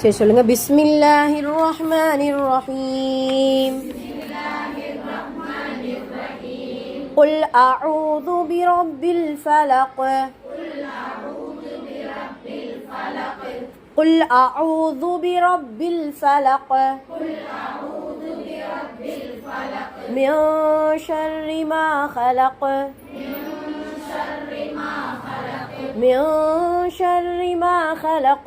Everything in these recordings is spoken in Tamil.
சரி சொல்லுங்க பிஸ்மில்லாஹிர் ரஹ்மானிர் ரஹீம் قل أعوذ برب الفلق قل أعوذ برب الفلق من شر ما خلق من شر ما خلق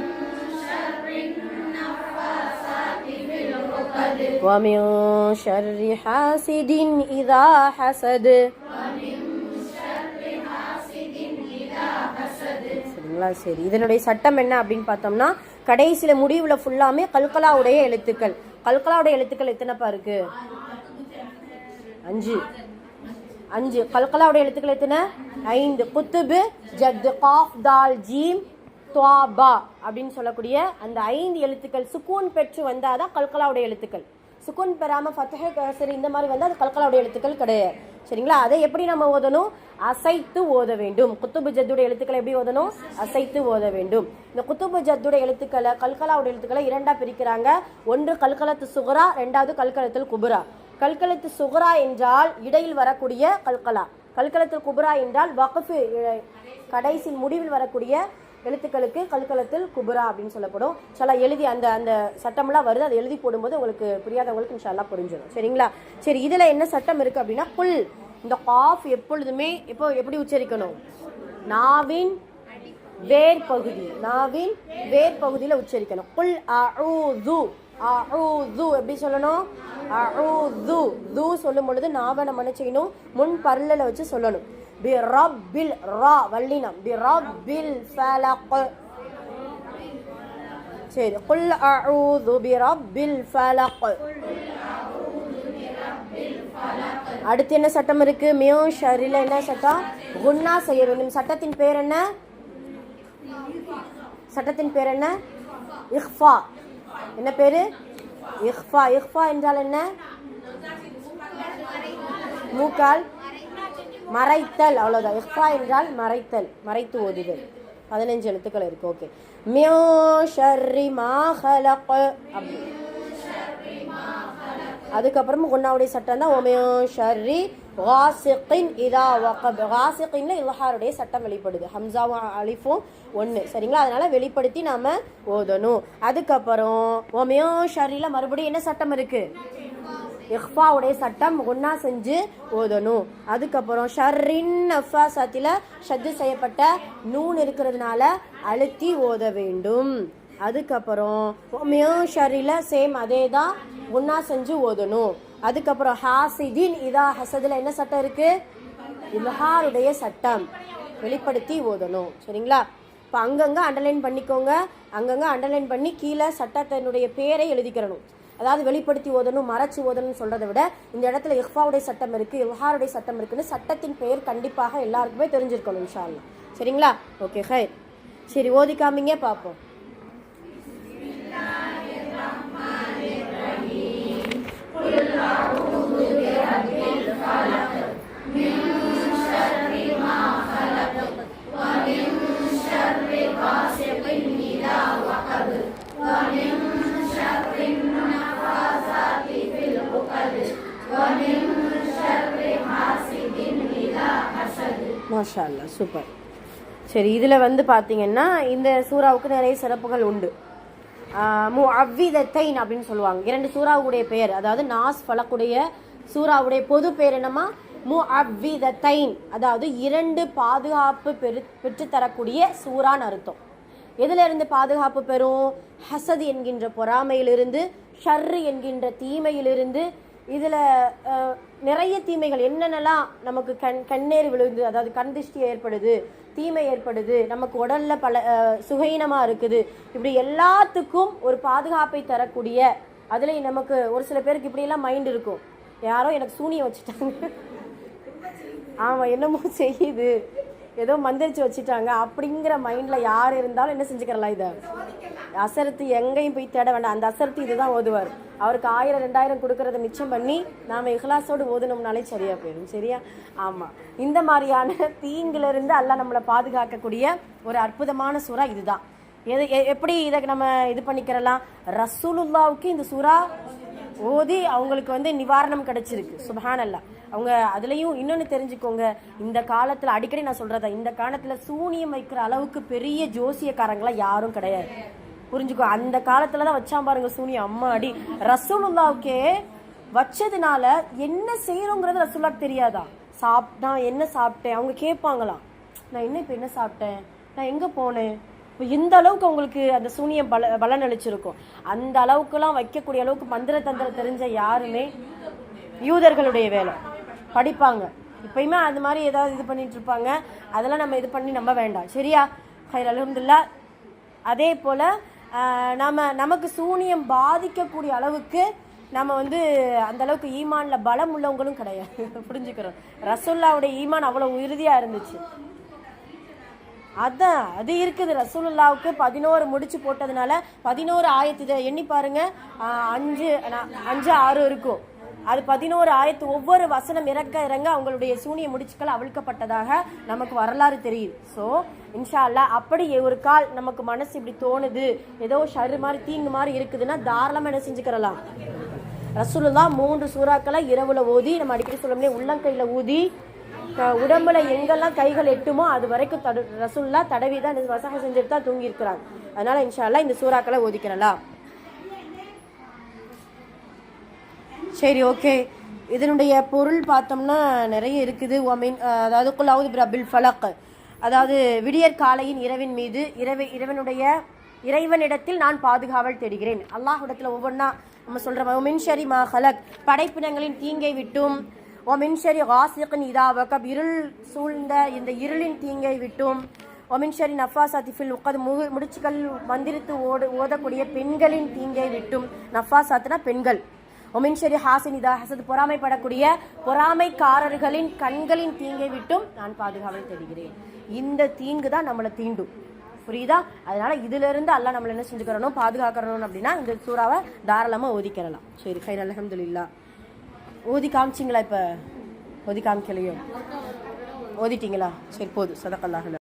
شر حاسد إذا حسد சரிங்களா சரி இதனுடைய சட்டம் என்ன அப்படின்னு பார்த்தோம்னா கடைசியில முடிவுல ஃபுல்லாமே கல்கலாவுடைய எழுத்துக்கள் கல்கலாவுடைய எழுத்துக்கள் எத்தனைப்பா இருக்கு அஞ்சு அஞ்சு கல்கலாவுடைய எழுத்துக்கள் எத்தனை ஐந்து குத்துபு ஜத் காஃப் தால் ஜீம் துவாபா அப்படின்னு சொல்லக்கூடிய அந்த ஐந்து எழுத்துக்கள் சுக்கூன் பெற்று வந்தாதான் கல்கலாவுடைய எழுத்துக்கள். சுக்கூன் பெறாம ஃபத்தஹ கசரி இந்த மாதிரி வந்தால் அது கல்கலாவுடைய எழுத்துக்கள் கிடையாது. சரிங்களா? அதை எப்படி நம்ம ஓதணும்? அசைத்து ஓத வேண்டும். குத்துபு ஜத்துடைய எழுத்துக்களை எப்படி ஓதணும்? அசைத்து ஓத வேண்டும். இந்த குத்துபு ஜத்துடைய எழுத்துக்களை கல்கலாவுடைய எழுத்துக்களை இரண்டாக பிரிக்கிறாங்க. ஒன்று கல்கலத்து சுகரா ரெண்டாவது கல்கலத்தில் குபுரா. கல்கலத்து சுகரா என்றால் இடையில் வரக்கூடிய கல்கலா. கல்கலத்தில் குபுரா என்றால் வக்ஃபு கடைசி முடிவில் வரக்கூடிய எழுத்துக்களுக்கு கல்கலத்தில் குபுரா அப்படின்னு சொல்லப்படும். சில எழுதி அந்த அந்த சட்டம்லாம் வருது. அதை எழுதி போடும்போது உங்களுக்கு புரியாதவங்களுக்கு இன்ஷால்லா புரிஞ்சிடும். சரிங்களா? சரி இதில் என்ன சட்டம் இருக்கு அப்படின்னா புல். இந்த காஃப் எப்பொழுதுமே எப்போ எப்படி உச்சரிக்கணும்? நாவின் வேர் பகுதி நாவின் வேர் பகுதியில் உச்சரிக்கணும். புல் அஊது. அஊது எப்படி சொல்லணும்? அஊது. து சொல்லும் பொழுது நாவை நம்ம என்ன செய்யணும்? முன் பல்லில் வச்சு சொல்லணும். பி ரப்பில் ரா வல்லினம். பி ரப்பில் ஃபலக். சரி குல் அஊது பி ரப்பில் ஃபலக். அடுத்து என்ன சட்டம் இருக்கு? மியோ ஷரில என்ன சட்டம்? குன்னா செய்ய வேண்டும். சட்டத்தின் பேர் என்ன? சட்டத்தின் பேர் என்ன? இஹ்ஃபா. என்ன பேரு? இஹ்ஃபா. இஹ்ஃபா என்றால் என்ன? மூக்கால். மறைத்தல் அவ்வளோதான் இஃபா என்றால் மறைத்தல் மறைத்து ஓதுதல். பதினஞ்சு எழுத்துக்கள் இருக்கு ஓகே மியோ ஷர்ரி மா அப்படி அதுக்கப்புறம் குன்னாவுடைய சட்டம் தான் ஒமியோ ஷர்ரி வாசிக்கின் இதா வகப். வாசிக்கின்ல இல்ஹாருடைய சட்டம் வெளிப்படுது. ஹம்சாவும் அலிஃபும் ஒன்று சரிங்களா? அதனால வெளிப்படுத்தி நாம ஓதணும். அதுக்கப்புறம் ஒமியோ ஷர்ரியில் மறுபடியும் என்ன சட்டம் இருக்குது இஹ்ஃபாவுடைய சட்டம் ஒன்னா செஞ்சு ஓதணும். அதுக்கப்புறம் ஷர்ரின் அஃபாசத்தில் ஷத்து செய்யப்பட்ட நூன் இருக்கிறதுனால அழுத்தி ஓத வேண்டும். அதுக்கப்புறம் ஷரில சேம் அதே தான் குன்னா செஞ்சு ஓதணும். அதுக்கப்புறம் ஹாசிதின் இதா ஹசதில் என்ன சட்டம் இருக்கு? இல்ஹாருடைய சட்டம். வெளிப்படுத்தி ஓதணும். சரிங்களா? இப்போ அங்கங்கே அண்டர்லைன் பண்ணிக்கோங்க. அங்கங்கே அண்டர்லைன் பண்ணி கீழே சட்டத்தினுடைய பேரை எழுதிக்கிறணும். அதாவது வெளிப்படுத்தி ஓதணும் மறைச்சு ஓதணும்னு சொல்றதை விட இந்த இடத்துல இஹ்ஃபாவுடைய சட்டம் இருக்கு இல்ஹாருடைய சட்டம் இருக்குன்னு சட்டத்தின் பெயர் கண்டிப்பாக எல்லாருக்குமே தெரிஞ்சிருக்கணும் இன்ஷா சரிங்களா? ஓகே ஹை சரி ஓதி காமிங்க பார்ப்போம். மாஷா அல்லா சூப்பர். சரி இதில் வந்து பார்த்தீங்கன்னா இந்த சூறாவுக்கு நிறைய சிறப்புகள் உண்டு. மு அவ்விதத்தைன் அப்படின்னு சொல்லுவாங்க. இரண்டு சூறாவுடைய பெயர் அதாவது நாஸ் ஃபலக்குடைய சூறாவுடைய பொது பெயர் என்னமா மு அவ்விதத்தைன் அதாவது இரண்டு பாதுகாப்பு பெரு பெற்றுத்தரக்கூடிய சூறான்னு அர்த்தம். எதிலிருந்து பாதுகாப்பு பெறும்? ஹசது என்கின்ற பொறாமையிலிருந்து ஷர்ரு என்கின்ற தீமையிலிருந்து இதில் நிறைய தீமைகள். என்னென்னலாம் நமக்கு கண் கண்ணேறு விழுந்து அதாவது கண் திருஷ்டி ஏற்படுது தீமை ஏற்படுது நமக்கு உடலில் பல அஹ், இருக்குது இப்படி எல்லாத்துக்கும் ஒரு பாதுகாப்பை தரக்கூடிய அதுலேயும் நமக்கு ஒரு சில பேருக்கு இப்படியெல்லாம் மைண்ட் இருக்கும். யாரோ எனக்கு சூனியம் வச்சுட்டாங்க. ஆமாம் என்னமோ செய்யுது. ஏதோ மந்திரிச்சு வச்சுட்டாங்க. அப்படிங்கிற மைண்டில் யார் இருந்தாலும் என்ன செஞ்சுக்கிறலாம் இதை? அசரத்து எங்கேயும் போய் தேட வேண்டாம். அந்த அசரத்து இதுதான் ஓதுவார். அவருக்கு ஆயிரம் ரெண்டாயிரம் கொடுக்கறத மிச்சம் பண்ணி நாம் இஹ்லாஸோடு ஓதுனோம்னாலே சரியா போயிடும். சரியா? ஆமாம் இந்த மாதிரியான தீங்கிலிருந்து அல்லாஹ் நம்மளை பாதுகாக்கக்கூடிய ஒரு அற்புதமான சுறா இதுதான். எது எ- எப்படி இதை நம்ம இது பண்ணிக்கிறலாம்? ரசூலுல்லாவுக்கு இந்த சுறா ஓதி அவங்களுக்கு வந்து நிவாரணம் கிடைச்சிருக்கு. சுபஹானல்லா அவங்க அதுலேயும் இன்னொன்று தெரிஞ்சுக்கோங்க. இந்த காலத்தில் அடிக்கடி நான் சொல்கிறதா இந்த காலத்தில் சூனியம் வைக்கிற அளவுக்கு பெரிய ஜோசியக்காரங்களாம் யாரும் கிடையாது. புரிஞ்சுக்கோ. அந்த காலத்துல தான் வச்சான் பாருங்க சூனியம் அம்மா அடி. ரசூலுல்லாவுக்கே வச்சதுனால என்ன செய்யறோங்கிறது ரசூலுல்லாக்கு தெரியாதா? சாப் நான் என்ன சாப்பிட்டேன் அவங்க கேட்பாங்களாம் நான் என்ன இப்போ என்ன சாப்பிட்டேன் நான் எங்கே போனேன்? இப்போ இந்த அளவுக்கு அவங்களுக்கு அந்த சூனியம் பல பலன் அளிச்சிருக்கும். அந்த அளவுக்குலாம் வைக்கக்கூடிய அளவுக்கு மந்திர தந்திரம் தெரிஞ்ச யாருமே யூதர்களுடைய வேலை. படிப்பாங்க. இப்பயுமே அது மாதிரி ஏதாவது இது பண்ணிட்டு இருப்பாங்க. அதெல்லாம் நம்ம இது பண்ணி நம்ப வேண்டாம். சரியா? ஹைர் அலமதுல்லா அதே போல் நம்ம நமக்கு சூனியம் பாதிக்கக்கூடிய அளவுக்கு நம்ம வந்து அந்த அளவுக்கு ஈமானில் பலம் உள்ளவங்களும் கிடையாது. புரிஞ்சுக்கிறோம். ரசோல்லாவுடைய ஈமான் அவ்வளோ உறுதியாக இருந்துச்சு. அதான் அது இருக்குது. ரசூலுல்லாவுக்கு பதினோரு முடிச்சு போட்டதுனால பதினோரு ஆயிரத்தி எண்ணி பாருங்க. அஞ்சு அஞ்சு ஆறு இருக்கும். அது பதினோரு ஆயத்து ஒவ்வொரு வசனம் இறக்க இறங்க அவங்களுடைய சூனிய முடிச்சுக்கள் அவிழ்க்கப்பட்டதாக நமக்கு வரலாறு தெரியுது. ஸோ இன்ஷா அல்லா அப்படி ஒரு கால் நமக்கு மனசு இப்படி தோணுது. ஏதோ ஷரு மாதிரி தீங்கு மாதிரி இருக்குதுன்னா தாராளமாக என்ன செஞ்சுக்கிறலாம்? ரசூலுல்லா மூன்று சூறாக்களை இரவுல ஊதி நம்ம அடிக்கடி சொல்லணும்னே உள்ளங்கையில் ஊதி உடம்புல எங்கெல்லாம் கைகள் எட்டுமோ அது வரைக்கும் தடு ரசூல்லா தடவி தான் இந்த வசகம் செஞ்சுட்டு தான் தூங்கி அதனால் அதனால இன்ஷா இந்த சூறாக்களை ஓதிக்கிறலாம். சரி ஓகே இதனுடைய பொருள் பார்த்தோம்னா நிறைய இருக்குது. ஒமின் அதாவது குலாவுது பிரபில் ஃபலக். அதாவது விடியற் காலையின் இரவின் மீது இரவு இறைவனுடைய இறைவனிடத்தில் நான் பாதுகாவல் தேடுகிறேன். அல்லாஹ்விடத்தில் ஒவ்வொன்றா நம்ம சொல்கிறோம் மின்ஷரி மா ஹலக். படைப்பினங்களின் தீங்கை விட்டும். ஒமின் ஷரி வாசிகன் இதா வகப். இருள் சூழ்ந்த இந்த இருளின் தீங்கை விட்டும். ஒமின்ஷரி நஃபாசாத்தி ஃபில் உட்காது மு முடிச்சுகள் மந்திரித்து ஓடு ஓதக்கூடிய பெண்களின் தீங்கை விட்டும். நஃபாசாத்துனா பெண்கள். ஒமின்ஷரி ஹாசினிதா இதா ஹசத் பொறாமைப்படக்கூடிய பொறாமைக்காரர்களின் கண்களின் தீங்கை விட்டும் நான் பாதுகாவல் தெரிகிறேன் இந்த தீங்கு தான் நம்மளை தீண்டும். புரியுதா? அதனால இதுல இருந்து எல்லாம் நம்மள என்ன செஞ்சுக்கிறணும்? பாதுகாக்கிறணும் அப்படின்னா இந்த சூறாவை தாராளமா ஓதிக்கிறலாம் சரி கை அல்ஹம்துலில்லாஹ் ஓதி காமிச்சிங்களா இப்ப? ஓதி காமிக்கலையோ? ஓதிட்டீங்களா? சரி போதும். சதக்கல்லாஹ்